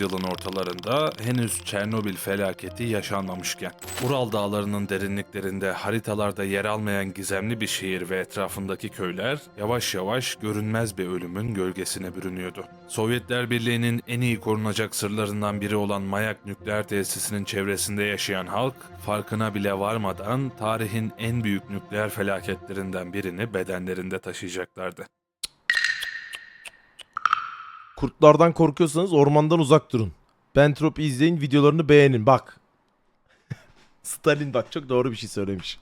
yüzyılın ortalarında henüz Çernobil felaketi yaşanmamışken, Ural dağlarının derinliklerinde haritalarda yer almayan gizemli bir şehir ve etrafındaki köyler yavaş yavaş görünmez bir ölümün gölgesine bürünüyordu. Sovyetler Birliği'nin en iyi korunacak sırlarından biri olan Mayak nükleer tesisinin çevresinde yaşayan halk, farkına bile varmadan tarihin en büyük nükleer felaketlerinden birini bedenlerinde taşıyacaklardı. Kurtlardan korkuyorsanız ormandan uzak durun. Bentropi izleyin videolarını beğenin bak. Stalin bak çok doğru bir şey söylemiş.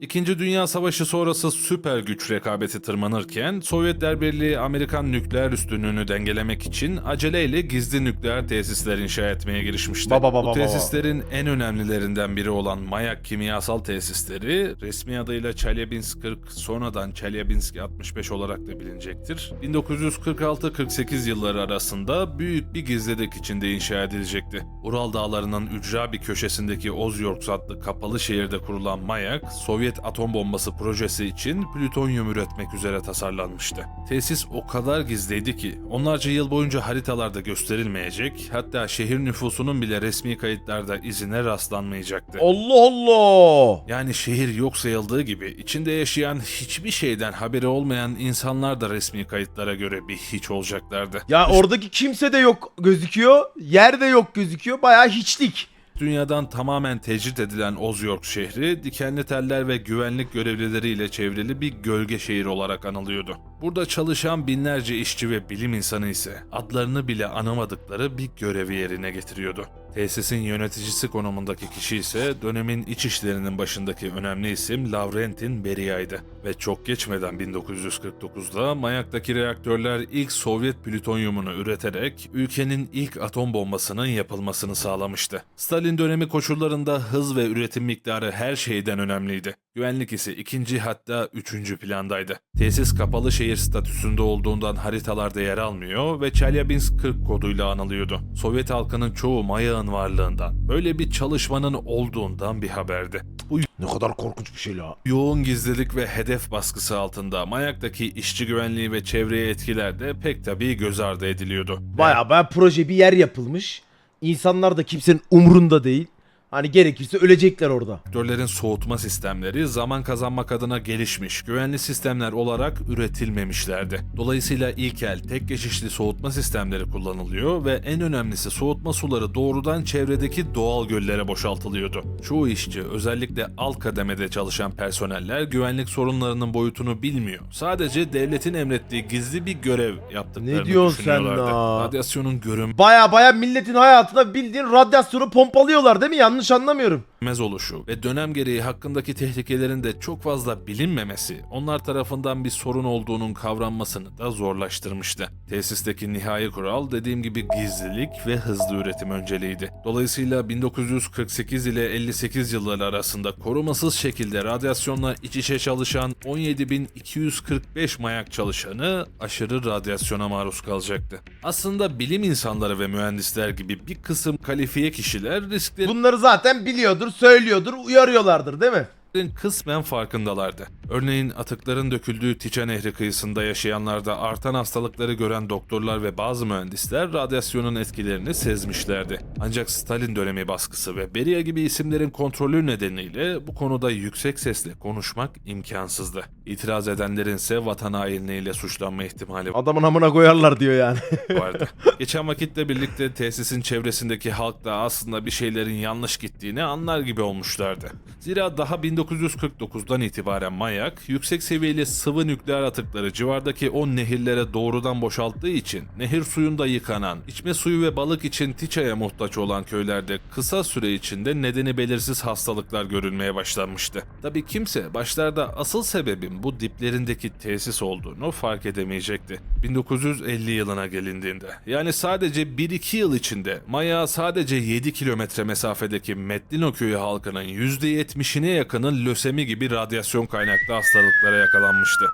İkinci Dünya Savaşı sonrası süper güç rekabeti tırmanırken Sovyetler Birliği Amerikan nükleer üstünlüğünü dengelemek için aceleyle gizli nükleer tesisler inşa etmeye girişmişti. Baba, baba, Bu baba. tesislerin en önemlilerinden biri olan Mayak kimyasal tesisleri resmi adıyla Chelyabinsk 40 sonradan Chelyabinsk 65 olarak da bilinecektir. 1946-48 yılları arasında büyük bir gizlilik içinde inşa edilecekti. Ural Dağları'nın ücra bir köşesindeki Ozyorks adlı kapalı şehirde kurulan Mayak, Sovyet atom bombası projesi için plütonyum üretmek üzere tasarlanmıştı. Tesis o kadar gizliydi ki onlarca yıl boyunca haritalarda gösterilmeyecek, hatta şehir nüfusunun bile resmi kayıtlarda izine rastlanmayacaktı. Allah Allah. Yani şehir yok sayıldığı gibi içinde yaşayan hiçbir şeyden haberi olmayan insanlar da resmi kayıtlara göre bir hiç olacaklardı. Ya oradaki kimse de yok gözüküyor. Yer de yok gözüküyor. Bayağı hiçlik. Dünyadan tamamen tecrit edilen Ozyork şehri dikenli teller ve güvenlik görevlileriyle çevrili bir gölge şehir olarak anılıyordu. Burada çalışan binlerce işçi ve bilim insanı ise adlarını bile anamadıkları bir görevi yerine getiriyordu. Tesisin yöneticisi konumundaki kişi ise dönemin iç işlerinin başındaki önemli isim Lavrentin Beria'ydı. Ve çok geçmeden 1949'da Mayak'taki reaktörler ilk Sovyet plütonyumunu üreterek ülkenin ilk atom bombasının yapılmasını sağlamıştı. Stalin dönemi koşullarında hız ve üretim miktarı her şeyden önemliydi. Güvenlik ise ikinci hatta üçüncü plandaydı. Tesis kapalı şehir statüsünde olduğundan haritalarda yer almıyor ve Chelyabinsk 40 koduyla anılıyordu. Sovyet halkının çoğu Mayak'ın varlığından, böyle bir çalışmanın olduğundan bir haberdi. Bu Ne kadar korkunç bir şey la. Yoğun gizlilik ve hedef baskısı altında Mayak'taki işçi güvenliği ve çevreye etkiler de pek tabii göz ardı ediliyordu. Baya baya proje bir yer yapılmış. İnsanlar da kimsenin umrunda değil. Hani gerekirse ölecekler orada. Reaktörlerin soğutma sistemleri zaman kazanmak adına gelişmiş, güvenli sistemler olarak üretilmemişlerdi. Dolayısıyla ilkel, tek geçişli soğutma sistemleri kullanılıyor ve en önemlisi soğutma suları doğrudan çevredeki doğal göllere boşaltılıyordu. Çoğu işçi, özellikle alt kademede çalışan personeller güvenlik sorunlarının boyutunu bilmiyor. Sadece devletin emrettiği gizli bir görev yaptıklarını Ne diyorsun sen düşünüyorlardı. la? Radyasyonun görünmez Baya baya milletin hayatına bildiğin radyasyonu pompalıyorlar değil mi? Yanlış anlamıyorum. Görünmez oluşu ve dönem gereği hakkındaki tehlikelerin de çok fazla bilinmemesi onlar tarafından bir sorun olduğunun kavranmasını da zorlaştırmıştı. Tesisteki nihai kural dediğim gibi gizlilik ve hızlı üretim önceliğiydi. Dolayısıyla 1948 ile 58 yılları arasında korumasız şekilde radyasyonla iç içe çalışan 17.245 mayak çalışanı aşırı radyasyona maruz kalacaktı. Aslında bilim insanları ve mühendisler gibi bir kısım kalifiye kişiler riskleri Bunları zaten biliyordur, söylüyordur, uyarıyorlardır değil mi? Kısmen farkındalardı. Örneğin atıkların döküldüğü Tiçe Nehri kıyısında yaşayanlarda artan hastalıkları gören doktorlar ve bazı mühendisler radyasyonun etkilerini sezmişlerdi. Ancak Stalin dönemi baskısı ve Beria gibi isimlerin kontrolü nedeniyle bu konuda yüksek sesle konuşmak imkansızdı. İtiraz edenlerin ise vatan hainliğiyle suçlanma ihtimali Adamın amına koyarlar diyor yani. vardı. Geçen vakitle birlikte tesisin çevresindeki halk da aslında bir şeylerin yanlış gittiğini anlar gibi olmuşlardı. Zira daha 1949'dan itibaren Mayak, yüksek seviyeli sıvı nükleer atıkları civardaki o nehirlere doğrudan boşalttığı için nehir suyunda yıkanan, içme suyu ve balık için Tiça'ya muhtaç olan köylerde kısa süre içinde nedeni belirsiz hastalıklar görülmeye başlanmıştı. Tabi kimse başlarda asıl sebebin bu diplerindeki tesis olduğunu fark edemeyecekti. 1950 yılına gelindiğinde yani sadece 1-2 yıl içinde Maya sadece 7 kilometre mesafedeki Metlino köyü halkının %70'ine yakının lösemi gibi radyasyon kaynaklı hastalıklara yakalanmıştı.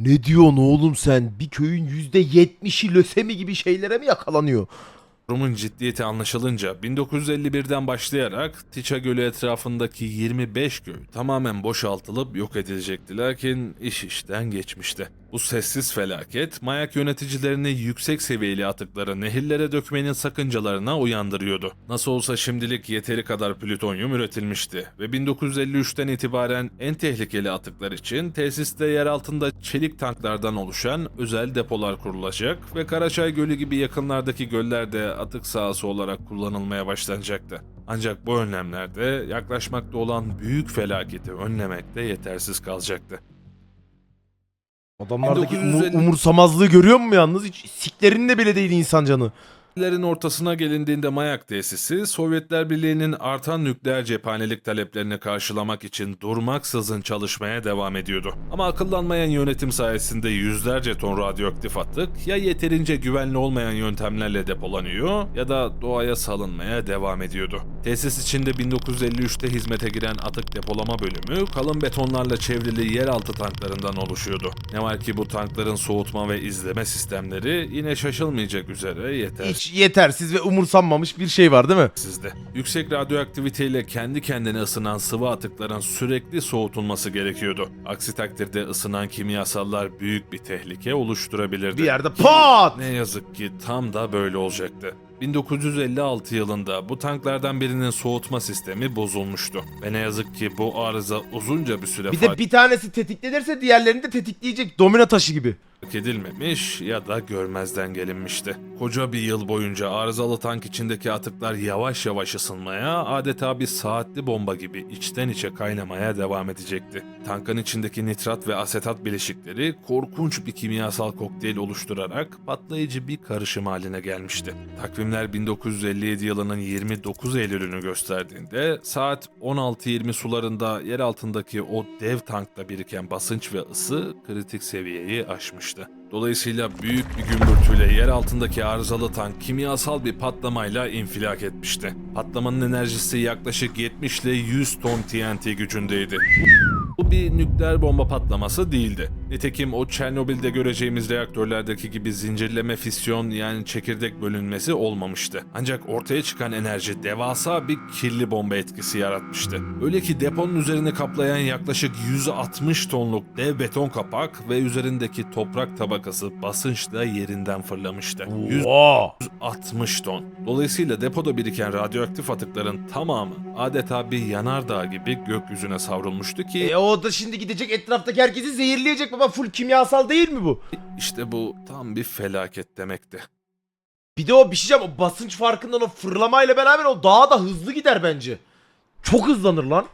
ne diyorsun oğlum sen? Bir köyün %70'i lösemi gibi şeylere mi yakalanıyor? Durumun ciddiyeti anlaşılınca 1951'den başlayarak Tiça Gölü etrafındaki 25 köy tamamen boşaltılıp yok edilecekti. Lakin iş işten geçmişti. Bu sessiz felaket, mayak yöneticilerini yüksek seviyeli atıkları nehirlere dökmenin sakıncalarına uyandırıyordu. Nasıl olsa şimdilik yeteri kadar plütonyum üretilmişti ve 1953'ten itibaren en tehlikeli atıklar için tesiste yer altında çelik tanklardan oluşan özel depolar kurulacak ve Karaçay Gölü gibi yakınlardaki göllerde atık sahası olarak kullanılmaya başlanacaktı. Ancak bu önlemler de yaklaşmakta olan büyük felaketi önlemekte yetersiz kalacaktı. Adamlardaki 1950 umur- umursamazlığı görüyor musun yalnız? Hiç siklerinde bile değil insan canı. Lerin ortasına gelindiğinde Mayak tesisi, Sovyetler Birliği'nin artan nükleer cephanelik taleplerini karşılamak için durmaksızın çalışmaya devam ediyordu. Ama akıllanmayan yönetim sayesinde yüzlerce ton radyoaktif atık ya yeterince güvenli olmayan yöntemlerle depolanıyor ya da doğaya salınmaya devam ediyordu. Tesis içinde 1953'te hizmete giren atık depolama bölümü kalın betonlarla çevrili yeraltı tanklarından oluşuyordu. Ne var ki bu tankların soğutma ve izleme sistemleri yine şaşılmayacak üzere yeter. Hiç yetersiz ve umursanmamış bir şey var değil mi? sizde. Yüksek radyoaktiviteyle kendi kendine ısınan sıvı atıkların sürekli soğutulması gerekiyordu. Aksi takdirde ısınan kimyasallar büyük bir tehlike oluşturabilirdi. Bir yerde pat! Ne yazık ki tam da böyle olacaktı. 1956 yılında bu tanklardan birinin soğutma sistemi bozulmuştu. Ve ne yazık ki bu arıza uzunca bir süre Bir de bir tanesi tetiklenirse diğerlerini de tetikleyecek. Domino taşı gibi. Fark edilmemiş ya da görmezden gelinmişti. Koca bir yıl boyunca arızalı tank içindeki atıklar yavaş yavaş ısınmaya, adeta bir saatli bomba gibi içten içe kaynamaya devam edecekti. Tankın içindeki nitrat ve asetat bileşikleri korkunç bir kimyasal kokteyl oluşturarak patlayıcı bir karışım haline gelmişti. Takvimler 1957 yılının 29 Eylül'ünü gösterdiğinde saat 16.20 sularında yer altındaki o dev tankta biriken basınç ve ısı kritik seviyeyi aşmıştı. Dolayısıyla büyük bir gümbürtüyle yer altındaki arızalı tank kimyasal bir patlamayla infilak etmişti. Patlamanın enerjisi yaklaşık 70 ile 100 ton TNT gücündeydi. Bu bir nükleer bomba patlaması değildi. Nitekim o Çernobil'de göreceğimiz reaktörlerdeki gibi zincirleme fisyon yani çekirdek bölünmesi olmamıştı. Ancak ortaya çıkan enerji devasa bir kirli bomba etkisi yaratmıştı. Öyle ki deponun üzerini kaplayan yaklaşık 160 tonluk dev beton kapak ve üzerindeki toprak tabakası basınçla yerinden fırlamıştı. 100 Oo. 60 ton. Dolayısıyla depoda biriken radyoaktif atıkların tamamı adeta bir yanardağ gibi gökyüzüne savrulmuştu ki E o da şimdi gidecek etraftaki herkesi zehirleyecek baba. Full kimyasal değil mi bu? işte bu tam bir felaket demekti. Bir de o bir şey diyeceğim, O basınç farkından o fırlamayla beraber o daha da hızlı gider bence. Çok hızlanır lan.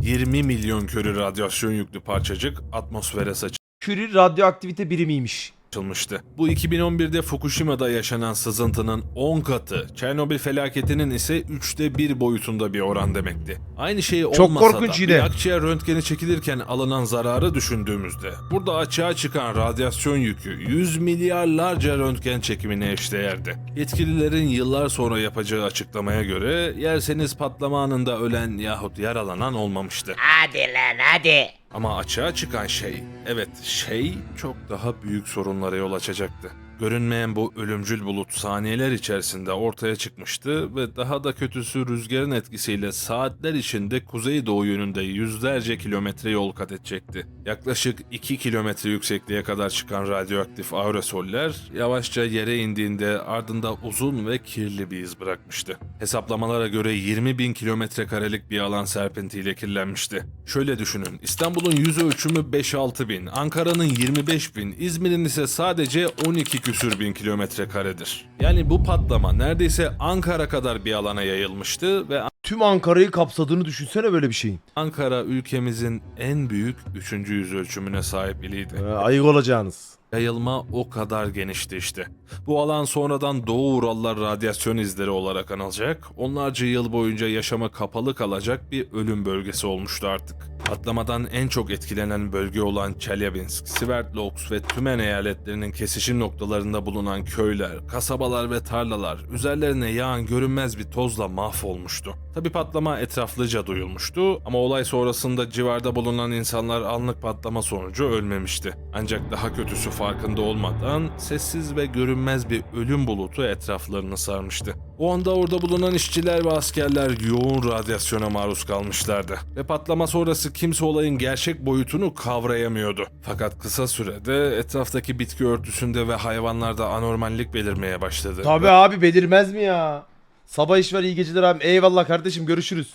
20 milyon körü radyasyon yüklü parçacık atmosfere Curie radyoaktivite birimiymiş. Saçılmıştı. Bu 2011'de Fukushima'da yaşanan sızıntının 10 katı, Çernobil felaketinin ise 3'te 1 boyutunda bir oran demekti. Aynı şey Çok olmasa korkunç da yine. bir akciğer röntgeni çekilirken alınan zararı düşündüğümüzde burada açığa çıkan radyasyon yükü 100 milyarlarca röntgen çekimine eşdeğerdi. Yetkililerin yıllar sonra yapacağı açıklamaya göre yerseniz patlama anında ölen yahut yaralanan olmamıştı. Hadi lan hadi. Ama açığa çıkan şey, evet şey çok daha büyük sorunlara yol açacaktı. Görünmeyen bu ölümcül bulut saniyeler içerisinde ortaya çıkmıştı ve daha da kötüsü rüzgarın etkisiyle saatler içinde kuzeydoğu yönünde yüzlerce kilometre yol kat edecekti. Yaklaşık 2 kilometre yüksekliğe kadar çıkan radyoaktif aerosoller yavaşça yere indiğinde ardında uzun ve kirli bir iz bırakmıştı. Hesaplamalara göre 20 bin kilometre karelik bir alan serpintiyle kirlenmişti. Şöyle düşünün, İstanbul'un yüz ölçümü 5-6 bin, Ankara'nın 25 bin, İzmir'in ise sadece 12 küsür bin kilometre karedir. Yani bu patlama neredeyse Ankara kadar bir alana yayılmıştı ve Tüm Ankara'yı kapsadığını düşünsene böyle bir şeyin. Ankara ülkemizin en büyük 3. yüz ölçümüne sahip iliydi. Ee, ayık olacağınız. Yayılma o kadar genişti işte. Bu alan sonradan Doğu Urallar radyasyon izleri olarak anılacak, onlarca yıl boyunca yaşama kapalı kalacak bir ölüm bölgesi olmuştu artık. Patlamadan en çok etkilenen bölge olan Chelyabinsk, Sverdlovsk ve Tümen eyaletlerinin kesişim noktalarında bulunan köyler, kasabalar ve tarlalar üzerlerine yağan görünmez bir tozla mahvolmuştu. Tabi patlama etraflıca duyulmuştu ama olay sonrasında civarda bulunan insanlar anlık patlama sonucu ölmemişti. Ancak daha kötüsü farkında olmadan sessiz ve görünmez bir ölüm bulutu etraflarını sarmıştı. O anda orada bulunan işçiler ve askerler yoğun radyasyona maruz kalmışlardı. Ve patlama sonrası kimse olayın gerçek boyutunu kavrayamıyordu. Fakat kısa sürede etraftaki bitki örtüsünde ve hayvanlarda anormallik belirmeye başladı. Tabii abi belirmez mi ya? Sabah iş var iyi geceler abi. Eyvallah kardeşim görüşürüz.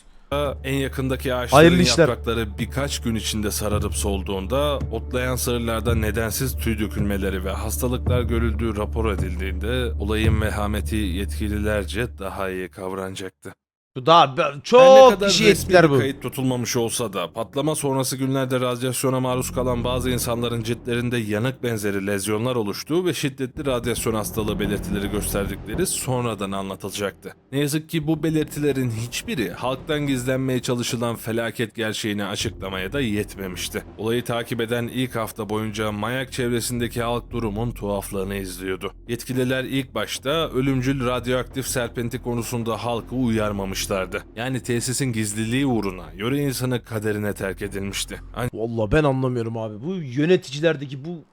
En yakındaki ağaçların Hayırlı işler. yaprakları birkaç gün içinde sararıp solduğunda, otlayan sığırlarda nedensiz tüy dökülmeleri ve hastalıklar görüldüğü rapor edildiğinde olayın vehameti yetkililerce daha iyi kavranacaktı. Daha be- Her ne çok kadar kişi resmi ettiler bir bu. kayıt tutulmamış olsa da patlama sonrası günlerde radyasyona maruz kalan bazı insanların ciltlerinde yanık benzeri lezyonlar oluştuğu ve şiddetli radyasyon hastalığı belirtileri gösterdikleri sonradan anlatılacaktı. Ne yazık ki bu belirtilerin hiçbiri halktan gizlenmeye çalışılan felaket gerçeğini açıklamaya da yetmemişti. Olayı takip eden ilk hafta boyunca Mayak çevresindeki halk durumun tuhaflığını izliyordu. Yetkililer ilk başta ölümcül radyoaktif serpenti konusunda halkı uyarmamışlardı. Yani tesisin gizliliği uğruna yöre insanı kaderine terk edilmişti. Ancak Valla ben anlamıyorum abi. Bu yöneticilerdeki bu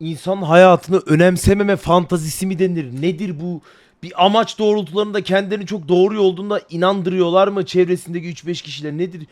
insan hayatını önemsememe fantazisi mi denir? Nedir bu? Bir amaç doğrultularında kendilerini çok doğru yolduğunda inandırıyorlar mı çevresindeki 3-5 kişiler nedir?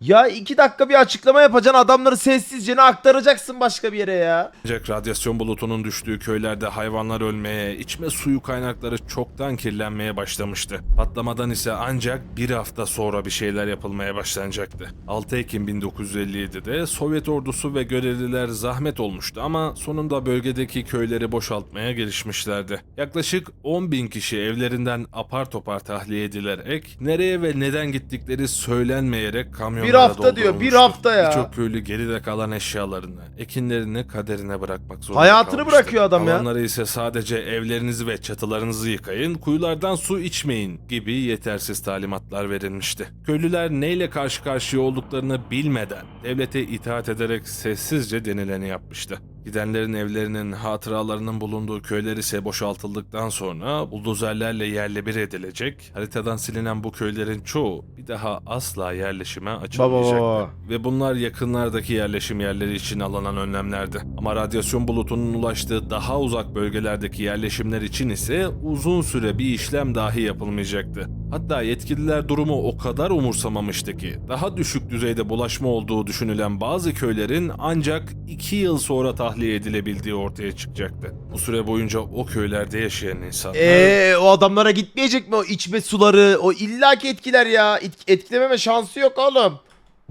Ya iki dakika bir açıklama yapacaksın adamları sessizce ne aktaracaksın başka bir yere ya. Ancak radyasyon bulutunun düştüğü köylerde hayvanlar ölmeye, içme suyu kaynakları çoktan kirlenmeye başlamıştı. Patlamadan ise ancak bir hafta sonra bir şeyler yapılmaya başlanacaktı. 6 Ekim 1957'de Sovyet ordusu ve görevliler zahmet olmuştu ama sonunda bölgedeki köyleri boşaltmaya girişmişlerdi. Yaklaşık 10 bin kişi evlerinden apar topar tahliye edilerek nereye ve neden gittikleri söylenmeyerek kamyonlara Bir hafta diyor, bir doldurulmuştu. hafta ya. Birçok köylü geride kalan eşyalarını, ekinlerini kaderine bırakmak zorunda Hayatını kalmıştı. bırakıyor adam ya. Kalanları ise sadece evlerinizi ve çatılarınızı yıkayın, kuyulardan su içmeyin gibi yetersiz talimatlar verilmişti. Köylüler neyle karşı karşıya olduklarını bilmeden devlete itaat ederek sessizce denileni yapmıştı. Gidenlerin evlerinin, hatıralarının bulunduğu köyler ise boşaltıldıktan sonra buldozerlerle yerle bir edilecek, haritadan silinen bu köylerin çoğu bir daha asla yerleşime açılmayacaktı. Ve bunlar yakınlardaki yerleşim yerleri için alınan önlemlerdi. Ama radyasyon bulutunun ulaştığı daha uzak bölgelerdeki yerleşimler için ise uzun süre bir işlem dahi yapılmayacaktı. Hatta yetkililer durumu o kadar umursamamıştı ki daha düşük düzeyde bulaşma olduğu düşünülen bazı köylerin ancak 2 yıl sonra tahliye edilebildiği ortaya çıkacaktı. Bu süre boyunca o köylerde yaşayan insanlar Eee Ee, o adamlara gitmeyecek mi o içme suları? O illaki etkiler ya. Et- etkilememe şansı yok oğlum.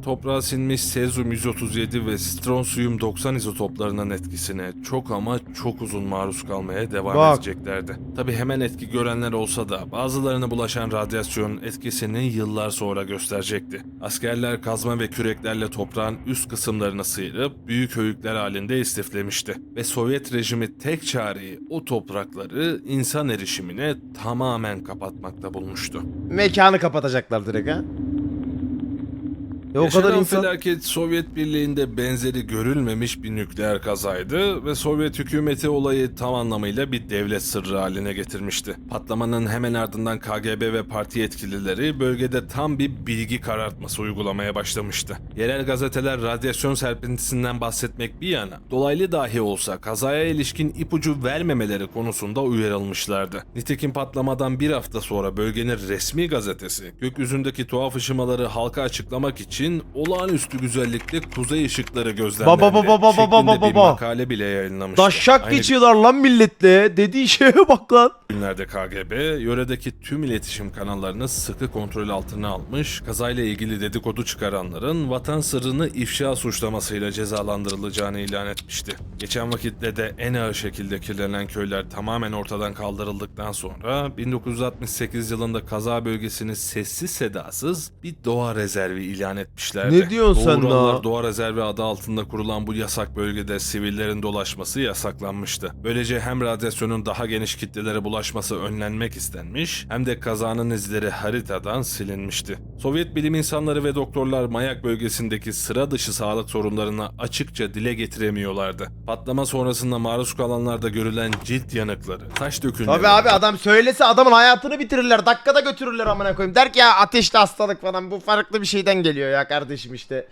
Toprağa sinmiş sezyum 137 ve stronsiyum 90 izotoplarının etkisine çok ama çok uzun maruz kalmaya devam Bak. edeceklerdi. Tabi hemen etki görenler olsa da bazılarına bulaşan radyasyon etkisini yıllar sonra gösterecekti. Askerler kazma ve küreklerle toprağın üst kısımlarını sıyırıp büyük höyükler halinde istiflemişti. Ve Sovyet rejimi tek çareyi o toprakları insan erişimine tamamen kapatmakta bulmuştu. Mekanı kapatacaklar direkt ha. Ya o Yaşanan kadar insan... felaket Sovyet Birliği'nde benzeri görülmemiş bir nükleer kazaydı ve Sovyet hükümeti olayı tam anlamıyla bir devlet sırrı haline getirmişti. Patlamanın hemen ardından KGB ve parti yetkilileri bölgede tam bir bilgi karartması uygulamaya başlamıştı. Yerel gazeteler radyasyon serpintisinden bahsetmek bir yana, dolaylı dahi olsa kazaya ilişkin ipucu vermemeleri konusunda uyarılmışlardı. Nitekim patlamadan bir hafta sonra bölgenin resmi gazetesi gökyüzündeki tuhaf ışımaları halka açıklamak için olağanüstü güzellikte kuzey ışıkları gözlemlendi. Baba, baba, baba, şeklinde baba, bir baba. makale bile yayınlamıştı. Daşşak Aynı geçiyorlar lan milletle. Dediği şeye bak lan. günlerde KGB, yöredeki tüm iletişim kanallarını sıkı kontrol altına almış, kazayla ilgili dedikodu çıkaranların vatan sırrını ifşa suçlamasıyla cezalandırılacağını ilan etmişti. Geçen vakitte de en ağır şekilde kirlenen köyler tamamen ortadan kaldırıldıktan sonra 1968 yılında kaza bölgesini sessiz sedasız bir doğa rezervi ilan etmişlerdi. Ne diyorsun sen la? Doğa Rezervi adı altında kurulan bu yasak bölgede sivillerin dolaşması yasaklanmıştı. Böylece hem radyasyonun daha geniş kitlelere bulaşması önlenmek istenmiş hem de kazanın izleri haritadan silinmişti. Sovyet bilim insanları ve doktorlar Mayak bölgesindeki sıra dışı sağlık sorunlarını açıkça dile getiremiyorlardı. Patlama sonrasında maruz kalanlarda görülen cilt yanıkları, saç dökülmeleri, Tabii abi adam söylese adamın hayatını bitirirler. Dakikada götürürler amına koyayım. Der ki ya ateşli hastalık falan bu farklı bir şeyden geliyor ya ya kardeşim işte.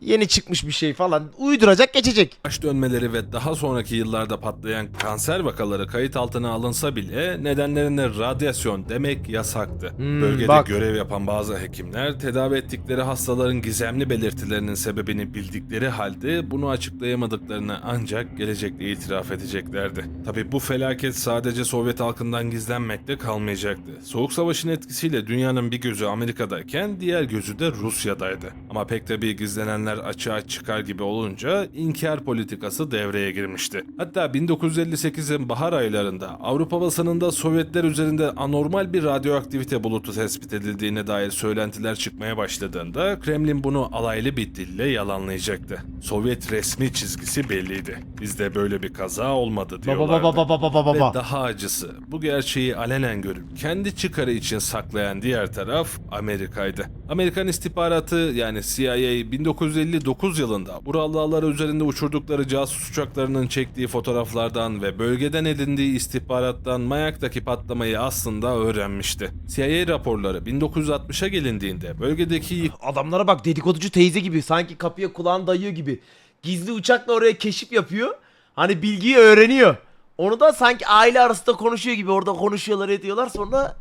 Yeni çıkmış bir şey falan. Uyduracak geçecek. baş dönmeleri ve daha sonraki yıllarda patlayan kanser vakaları kayıt altına alınsa bile nedenlerine radyasyon demek yasaktı. Hmm, Bölgede bak. görev yapan bazı hekimler tedavi ettikleri hastaların gizemli belirtilerinin sebebini bildikleri halde bunu açıklayamadıklarını ancak gelecekte itiraf edeceklerdi. Tabi bu felaket sadece Sovyet halkından gizlenmekte kalmayacaktı. Soğuk Savaş'ın etkisiyle dünyanın bir gözü Amerika'dayken diğer gözü de Rusya'daydı. Ama pek tabii gizlenenler açığa çıkar gibi olunca inkar politikası devreye girmişti. Hatta 1958'in bahar aylarında Avrupa basınında Sovyetler üzerinde anormal bir radyoaktivite bulutu tespit edildiğine dair söylentiler çıkmaya başladığında Kremlin bunu alaylı bir dille yalanlayacaktı. Sovyet resmi çizgisi belliydi. Bizde böyle bir kaza olmadı Baba diyorlardı. baba baba baba Ve daha acısı bu gerçeği alenen görüp kendi çıkarı için saklayan diğer taraf Amerika'ydı. Amerikan istihbaratı yani CIA 1959 yılında Ural Dağları üzerinde uçurdukları casus uçaklarının çektiği fotoğraflardan ve bölgeden edindiği istihbarattan Mayak'taki patlamayı aslında öğrenmişti. CIA raporları 1960'a gelindiğinde bölgedeki Adamlara bak dedikoducu teyze gibi. Sanki kapıya kulağını dayıyor gibi. Gizli uçakla oraya keşif yapıyor. Hani bilgiyi öğreniyor. Onu da sanki aile arasında konuşuyor gibi orada konuşuyorlar ediyorlar sonra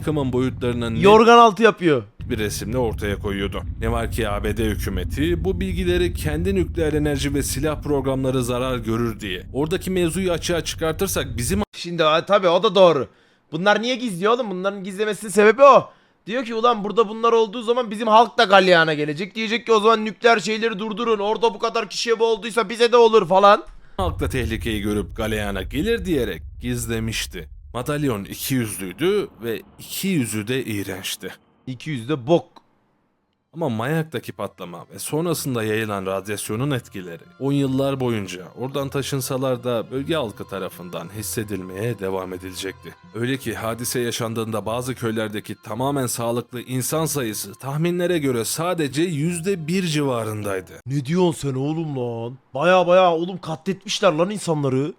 yıkımın boyutlarının yorgan altı yapıyor. bir resimle ortaya koyuyordu. Ne var ki ABD hükümeti bu bilgileri kendi nükleer enerji ve silah programları zarar görür diye. Oradaki mevzuyu açığa çıkartırsak bizim Şimdi ha, tabii o da doğru. Bunlar niye gizliyor oğlum? Bunların gizlemesinin sebebi o. Diyor ki ulan burada bunlar olduğu zaman bizim halk da galyana gelecek. Diyecek ki o zaman nükleer şeyleri durdurun. Orada bu kadar kişiye bu olduysa bize de olur falan. halk da tehlikeyi görüp galeyana gelir diyerek gizlemişti. Madalyon iki yüzlüydü ve iki yüzü de iğrençti. 200'de bok. Ama Mayak'taki patlama ve sonrasında yayılan radyasyonun etkileri 10 yıllar boyunca oradan taşınsalar da bölge halkı tarafından hissedilmeye devam edilecekti. Öyle ki hadise yaşandığında bazı köylerdeki tamamen sağlıklı insan sayısı tahminlere göre sadece %1 civarındaydı. Ne diyorsun sen oğlum lan? Baya baya oğlum katletmişler lan insanları.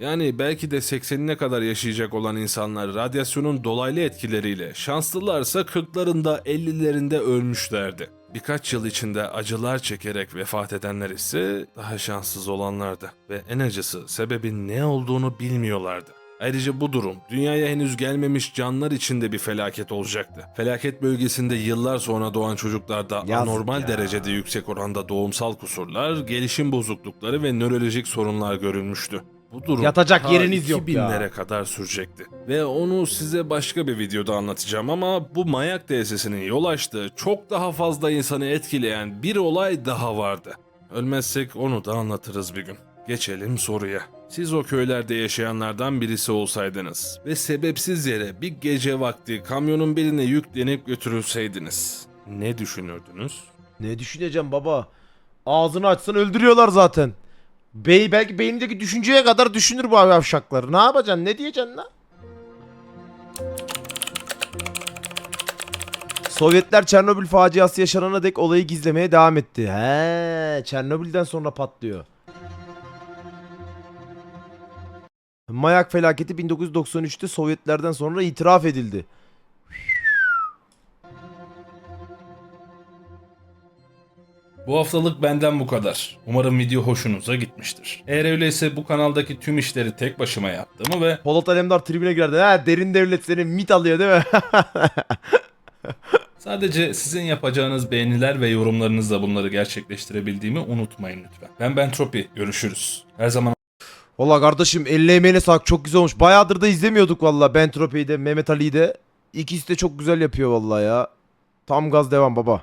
Yani belki de 80'ine kadar yaşayacak olan insanlar radyasyonun dolaylı etkileriyle şanslılarsa 40'larında 50'lerinde ölmüşlerdi. Birkaç yıl içinde acılar çekerek vefat edenler ise daha şanssız olanlardı ve en acısı sebebin ne olduğunu bilmiyorlardı. Ayrıca bu durum dünyaya henüz gelmemiş canlılar için de bir felaket olacaktı. Felaket bölgesinde yıllar sonra doğan çocuklarda Yazık anormal ya. derecede yüksek oranda doğumsal kusurlar, gelişim bozuklukları ve nörolojik sorunlar görülmüştü. Bu durum Yatacak ta yeriniz yok ya. 2000'lere kadar sürecekti. Ve onu size başka bir videoda anlatacağım ama bu mayak tesisinin yol açtığı çok daha fazla insanı etkileyen bir olay daha vardı. Ölmezsek onu da anlatırız bir gün. Geçelim soruya. Siz o köylerde yaşayanlardan birisi olsaydınız ve sebepsiz yere bir gece vakti kamyonun birine yüklenip götürülseydiniz ne düşünürdünüz? Ne düşüneceğim baba? Ağzını açsan öldürüyorlar zaten. Bey belki beynindeki düşünceye kadar düşünür bu yavşakları. Ne yapacaksın? Ne diyeceksin lan? Sovyetler Çernobil faciası yaşanana dek olayı gizlemeye devam etti. He, Çernobil'den sonra patlıyor. Mayak felaketi 1993'te Sovyetlerden sonra itiraf edildi. Bu haftalık benden bu kadar. Umarım video hoşunuza gitmiştir. Eğer öyleyse bu kanaldaki tüm işleri tek başıma yaptığımı ve Polat Alemdar tribüne girdi. Ha derin devlet seni mit alıyor değil mi? sadece sizin yapacağınız beğeniler ve yorumlarınızla bunları gerçekleştirebildiğimi unutmayın lütfen. Ben Bentropi. Görüşürüz. Her zaman Valla kardeşim elle emeğine sağlık çok güzel olmuş. Bayağıdır da izlemiyorduk valla Ben Tropi'yi de Mehmet Ali'yi de. İkisi de çok güzel yapıyor valla ya. Tam gaz devam baba.